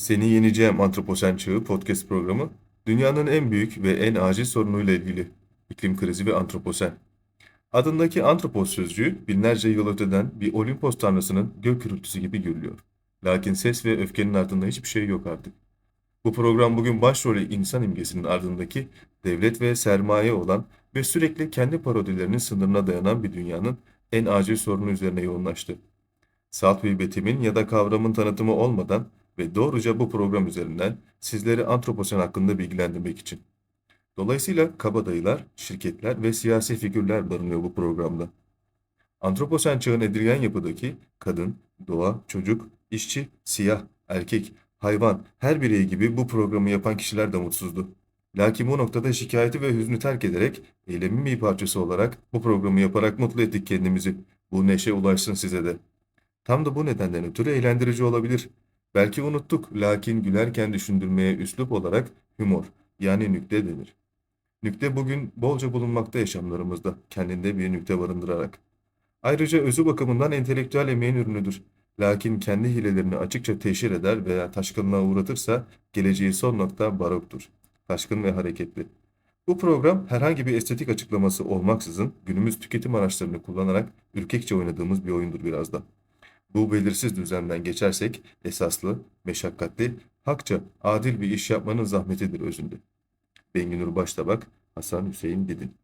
Seni Yeneceğim Antroposen Çağı podcast programı, dünyanın en büyük ve en acil sorunuyla ilgili iklim krizi ve antroposen. Adındaki antropos sözcüğü binlerce yıl öteden bir Olimpos tanrısının gök gürültüsü gibi görülüyor. Lakin ses ve öfkenin ardında hiçbir şey yok artık. Bu program bugün başrolü insan imgesinin ardındaki devlet ve sermaye olan ve sürekli kendi parodilerinin sınırına dayanan bir dünyanın en acil sorunu üzerine yoğunlaştı. Salt bir betimin ya da kavramın tanıtımı olmadan ve doğruca bu program üzerinden sizleri antroposen hakkında bilgilendirmek için. Dolayısıyla kabadayılar, şirketler ve siyasi figürler barınıyor bu programda. Antroposen çağın edilgen yapıdaki kadın, doğa, çocuk, işçi, siyah, erkek, hayvan, her birey gibi bu programı yapan kişiler de mutsuzdu. Lakin bu noktada şikayeti ve hüznü terk ederek, eylemin bir parçası olarak bu programı yaparak mutlu ettik kendimizi. Bu neşe ulaşsın size de. Tam da bu nedenden ötürü eğlendirici olabilir. Belki unuttuk lakin gülerken düşündürmeye üslup olarak humor yani nükte denir. Nükte bugün bolca bulunmakta yaşamlarımızda kendinde bir nükte barındırarak. Ayrıca özü bakımından entelektüel emeğin ürünüdür. Lakin kendi hilelerini açıkça teşhir eder veya taşkınlığa uğratırsa geleceği son nokta baroktur. Taşkın ve hareketli. Bu program herhangi bir estetik açıklaması olmaksızın günümüz tüketim araçlarını kullanarak ürkekçe oynadığımız bir oyundur biraz da. Bu belirsiz düzenden geçersek esaslı, meşakkatli, hakça, adil bir iş yapmanın zahmetidir özünde. Benginur Baştabak, Hasan Hüseyin Didin